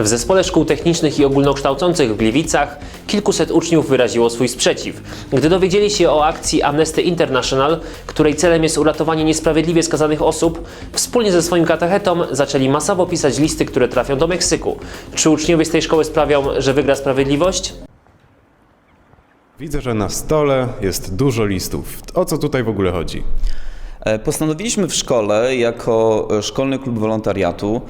W Zespole Szkół Technicznych i Ogólnokształcących w Gliwicach kilkuset uczniów wyraziło swój sprzeciw. Gdy dowiedzieli się o akcji Amnesty International, której celem jest uratowanie niesprawiedliwie skazanych osób, wspólnie ze swoim katechetą zaczęli masowo pisać listy, które trafią do Meksyku. Czy uczniowie z tej szkoły sprawią, że wygra sprawiedliwość? Widzę, że na stole jest dużo listów. O co tutaj w ogóle chodzi? E, Postanowiliśmy w szkole, jako Szkolny Klub Wolontariatu,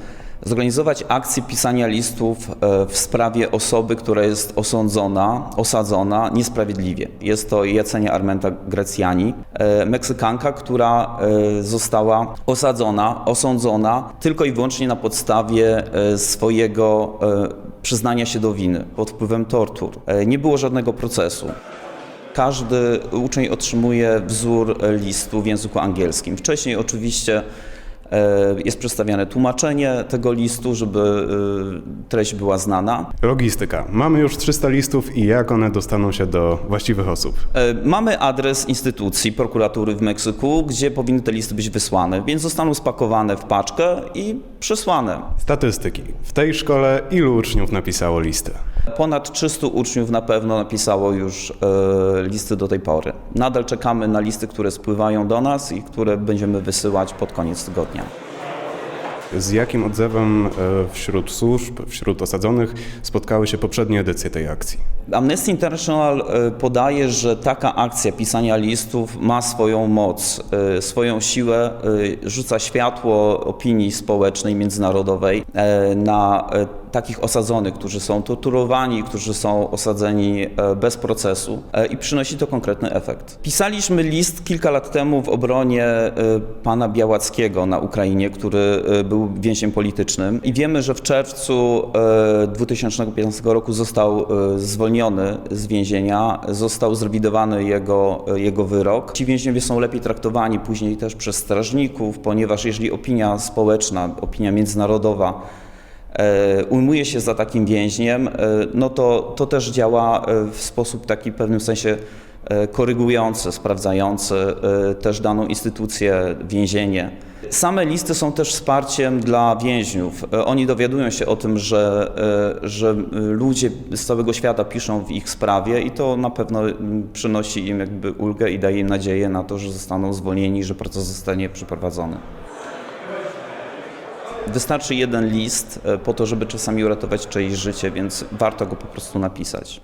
zorganizować akcję pisania listów e, w sprawie osoby, która jest osądzona, osadzona niesprawiedliwie. Jest to Jacenia Armenta Greciani, e, Meksykanka, która e, została osadzona, osądzona tylko i wyłącznie na podstawie swojego przyznania się do winy pod wpływem tortur. Nie było żadnego procesu. Każdy uczeń otrzymuje wzór listu w języku angielskim. Wcześniej oczywiście jest przedstawiane tłumaczenie tego listu, żeby e, treść była znana. Logistyka. Mamy już 300 listów i jak one dostaną się do właściwych osób? E, Mamy adres instytucji prokuratury w Meksyku, gdzie powinny te listy być wysłane, więc zostaną spakowane w paczkę i przesłane. Statystyki. W tej szkole ilu uczniów napisało listę? Ponad 300 uczniów na pewno napisało już e, listy do tej pory. Nadal czekamy na listy, które spływają do nas i które będziemy wysyłać pod koniec tygodnia. Z jakim odzewem e, wśród służb, wśród osadzonych spotkały się poprzednie edycje tej akcji? Amnesty International e, podaje, że taka akcja pisania listów ma swoją moc, swoją siłę, rzuca światło opinii społecznej, międzynarodowej na takich osadzonych, którzy są torturowani, którzy są osadzeni e, bez procesu e, i przynosi to konkretny efekt. Pisaliśmy list kilka lat temu w obronie e, pana Białackiego na Ukrainie, który był więźniem politycznym i wiemy, że w czerwcu e, 2015 roku został zwolniony z więzienia, został zrewidowany jego, jego wyrok. Ci więźniowie są lepiej traktowani później też przez strażników, ponieważ jeżeli opinia społeczna, opinia międzynarodowa ujmuje się za takim więźniem, e, no to, to też działa e, w sposób taki w pewnym sensie e, korygujący, sprawdzający e, też daną instytucję, więzienie. Same listy są też wsparciem dla więźniów. E, Oni dowiadują się o tym, że, e, że ludzie z całego świata piszą w ich sprawie i to na pewno przynosi im jakby ulgę i daje im nadzieję na to, że zostaną zwolnieni, że proces zostanie przeprowadzony. Wystarczy jeden list e, po to, żeby czasami uratować czyjeś życie, więc warto go po prostu napisać.